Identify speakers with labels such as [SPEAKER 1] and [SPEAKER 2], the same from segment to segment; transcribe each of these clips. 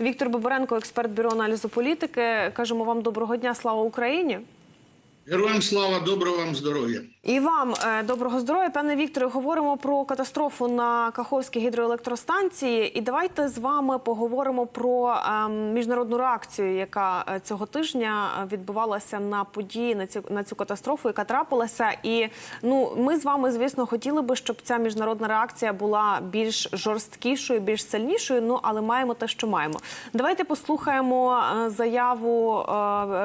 [SPEAKER 1] Віктор Бабаренко, експерт бюро аналізу політики. Кажемо вам доброго дня, слава Україні.
[SPEAKER 2] Героям слава, доброго вам здоров'я.
[SPEAKER 1] І вам е, доброго здоров'я, пане Вікторе. Говоримо про катастрофу на Каховській гідроелектростанції. І давайте з вами поговоримо про ем, міжнародну реакцію, яка е, цього тижня відбувалася на події на цю на цю катастрофу, яка трапилася. І ну ми з вами, звісно, хотіли би, щоб ця міжнародна реакція була більш жорсткішою, більш сильнішою. Ну але маємо те, що маємо. Давайте послухаємо е, заяву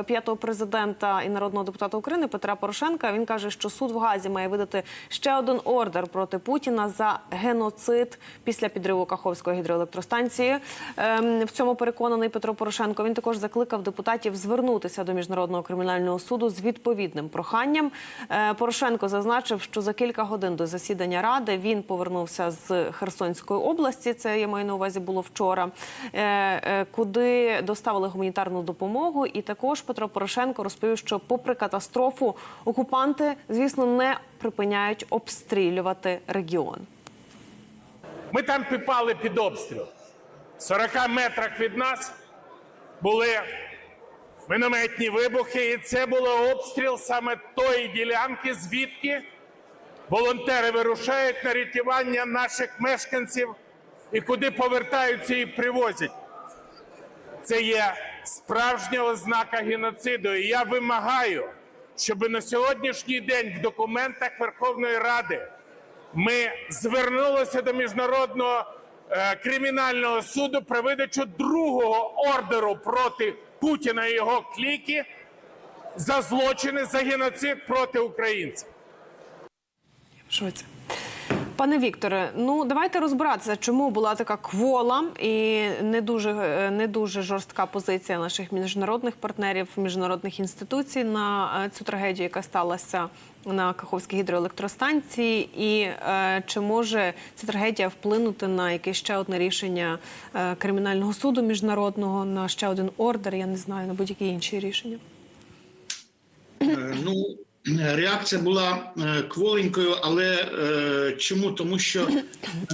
[SPEAKER 1] п'ятого президента і народного депутата України Петра Порошенка. Він каже, що суд в Газі має видати ще один ордер проти Путіна за геноцид після підриву Каховської гідроелектростанції. Ем, В цьому переконаний Петро Порошенко. Він також закликав депутатів звернутися до міжнародного кримінального суду з відповідним проханням. Е, Порошенко зазначив, що за кілька годин до засідання ради він повернувся з Херсонської області. Це я маю на увазі було вчора, е, е, куди доставили гуманітарну допомогу. І також Петро Порошенко розповів, що, попри катастрофу, окупанти, звісно, не припиняють обстрілювати регіон.
[SPEAKER 3] Ми там підпали під обстріл. В 40 метрах від нас були мінометні вибухи, і це був обстріл саме тої ділянки, звідки волонтери вирушають на рятування наших мешканців і куди повертаються і привозять. Це є справжня ознака геноциду. І я вимагаю, щоб на сьогоднішній день в документах Верховної Ради ми звернулися до міжнародного е, кримінального суду про видачу другого ордеру проти Путіна і його кліки за злочини за геноцид проти українців.
[SPEAKER 1] Що це? Пане Вікторе, ну давайте розбиратися, чому була така квола і не дуже е, не дуже жорстка позиція наших міжнародних партнерів, міжнародних інституцій на е, цю трагедію, яка сталася на Каховській гідроелектростанції, і е, чи може ця трагедія вплинути на якесь ще одне рішення е, кримінального суду міжнародного, на ще один ордер? Я не знаю, на будь-які інші рішення.
[SPEAKER 2] Е, Ну, реакція була е, кволенькою, але е, чому? Тому що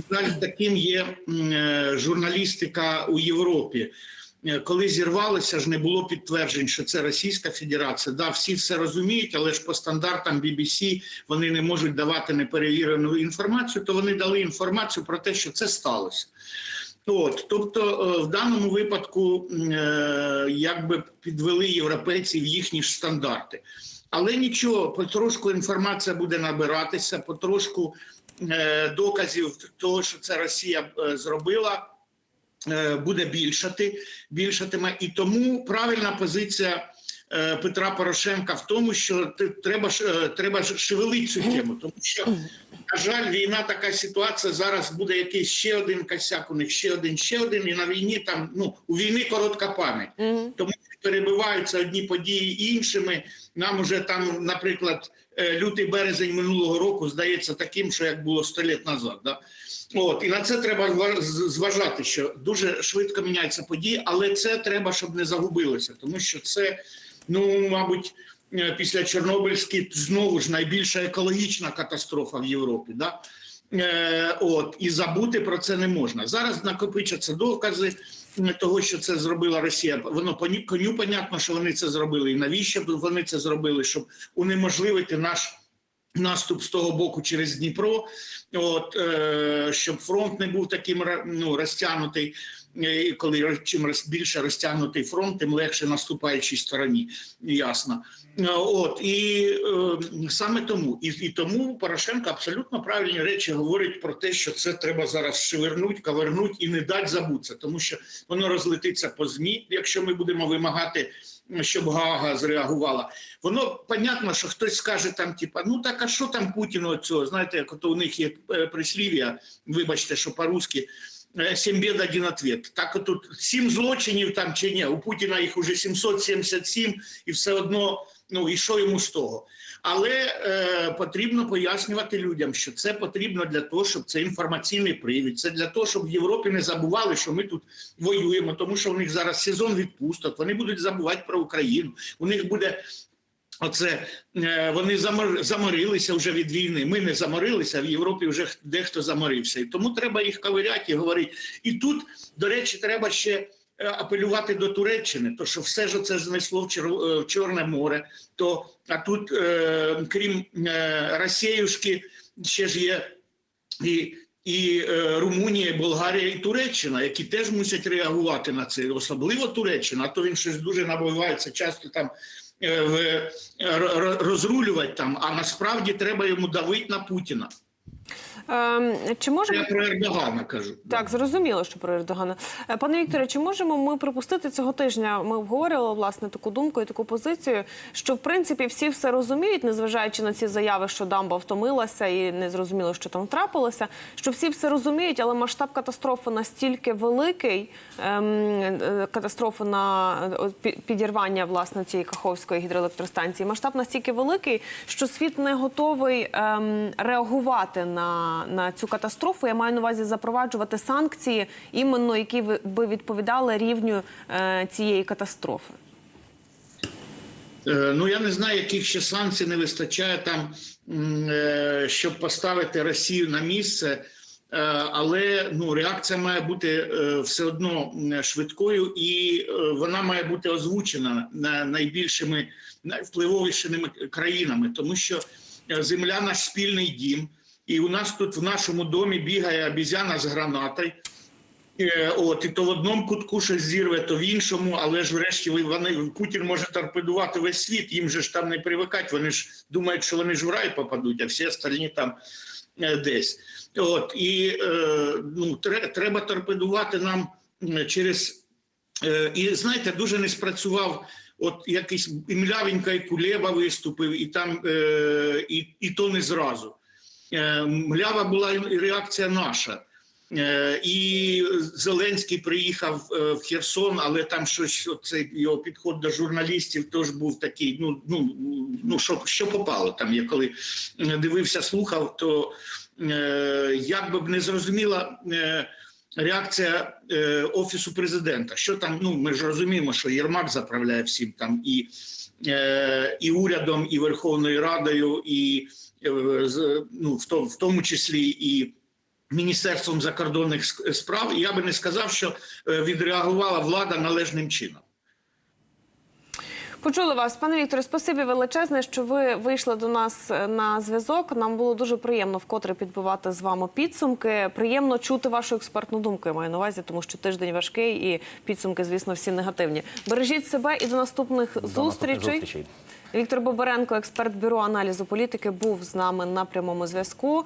[SPEAKER 2] на жаль, таким є е, журналістика у Європі. Коли зірвалися, ж не було підтверджень, що це Російська Федерація. Да, всі все розуміють, але ж по стандартам BBC вони не можуть давати неперевірену інформацію, то вони дали інформацію про те, що це сталося. От, тобто, в даному випадку якби підвели європейці в їхні ж стандарти. Але нічого, потрошку інформація буде набиратися, потрошку е, доказів того, що це Росія е, зробила, е, буде більшати, більшатиме. І тому правильна позиція е, Петра Порошенка в тому, що те- треба е, треба шевелити цю тему, тому що на жаль, війна така ситуація. Зараз буде якийсь ще один косяк, у них ще один, ще один, і на війні там ну у війни коротка пам'ять, тому перебиваються одні події іншими. Нам уже там, наприклад, е, лютий березень минулого року здається таким, що як було 100 років назад. Да? От і на це треба зважати, що дуже швидко міняються події, але це треба, щоб не загубилося, тому що це, ну мабуть. е, Після Чорнобильської знову ж найбільша екологічна катастрофа в Європі. Да? Е, от і забути про це не можна. Зараз накопичаться докази того, що це зробила Росія. Воно коню понятно, що вони це зробили, і навіщо вони це зробили, щоб унеможливити наш. Наступ з того боку через Дніпро, от е, щоб фронт не був таким ну, розтягнутий. Е, і Коли чим більше розтягнутий фронт, тим легше наступаючій стороні. Ясно. Е, От і е, саме тому, і, і тому Порошенко абсолютно правильні речі говорить про те, що це треба зараз шивернуть, кавернуть і не дати забутися, тому що воно розлетиться по змі, якщо ми будемо вимагати, щоб Гага зреагувала. Воно понятно, що хтось скаже там, типа, ну так а що там Путіну цього? Знаєте, як ото у них є е, прислів'я, вибачте, що по-русски. Е, Сім бід, один ответ. Так от тут сім злочинів там чи ні, у Путіна їх уже 777, і все одно, ну і що йому з того? Але е, потрібно пояснювати людям, що це потрібно для того, щоб це інформаційний привід. Це для того, щоб в Європі не забували, що ми тут воюємо, тому що у них зараз сезон відпусток. Вони будуть забувати про Україну. У них буде. Оце е, вони замор, заморилися вже від війни. Ми не заморилися, в Європі вже дехто заморився. І тому треба їх ковиряти і говорити. І тут, до речі, треба ще е, апелювати до Туреччини, то що все ж це Чор- е, в Чорне море. То а тут, крім е, Росіюшки, ще ж є і, і е, Румунія, і Болгарія, і Туреччина, які теж мусять реагувати на це, особливо Туреччина, а то він щось дуже набивається часто там. Е, е, ро- ро- розрулювати там, а насправді треба йому давити на Путіна.
[SPEAKER 1] Ем, чи можемо
[SPEAKER 2] Я про Ердогана кажу.
[SPEAKER 1] Так, зрозуміло, що про Ердогана. Е, Пане Вікторе, чи можемо ми припустити цього тижня? Ми обговорювали власне таку думку і таку позицію, що в принципі всі все розуміють, незважаючи на ці заяви, що дамба втомилася і не зрозуміло, що там трапилося. Що всі все розуміють, але масштаб катастрофи настільки великий, ем, е, катастрофи на е, підірвання власне цієї Каховської гідроелектростанції. Масштаб настільки великий, що світ не готовий ем, реагувати на, на цю катастрофу. Я маю на увазі запроваджувати санкції, іменно які би відповідали рівню е, цієї катастрофи.
[SPEAKER 2] Е, Ну я не знаю, яких ще санкцій не вистачає там, е, щоб поставити Росію на місце. Е, Але ну реакція має бути все одно швидкою, і вона має бути озвучена на найбільшими найвпливовішими країнами, тому що земля наш спільний дім, і у нас тут в нашому домі бігає обізяна з гранатою. Е, От і то в одному кутку щось зірве, то в іншому, але ж врешті вони Путін може торпедувати весь світ. Їм же ж там не привикать. Вони ж думають, що вони ж в рай попадуть, а всі остальні там е, десь. От і е, ну треба торпедувати нам через і знаєте, дуже не спрацював. От якийсь і Млявенька, і Кулеба виступив, і там і, і то не зразу. Е, Млява була і реакція наша. Е, І Зеленський приїхав е, в Херсон, але там щось цей його підход до журналістів теж був такий. Ну ну ну що, що попало там. Я коли дивився, слухав, то е, як би б не зрозуміла е, реакція е, офісу президента. Що там? Ну ми ж розуміємо, що Єрмак заправляє всім там і, е, і урядом, і Верховною Радою, і е, ну в то- в тому числі і. Міністерством закордонних справ, я би не сказав, що е, відреагувала влада належним чином.
[SPEAKER 1] Почули вас, пане Вікторе. Спасибі величезне, що ви вийшли до нас е, на зв'язок. Нам було дуже приємно вкотре підбивати з вами підсумки. Приємно чути вашу експертну думку. Я маю на увазі, тому що тиждень важкий і підсумки, звісно, всі негативні. Бережіть себе і до наступних
[SPEAKER 4] До наступних
[SPEAKER 1] зустрічей.
[SPEAKER 4] зустрічей.
[SPEAKER 1] Віктор Бобаренко, експерт бюро аналізу політики, був з нами на прямому зв'язку.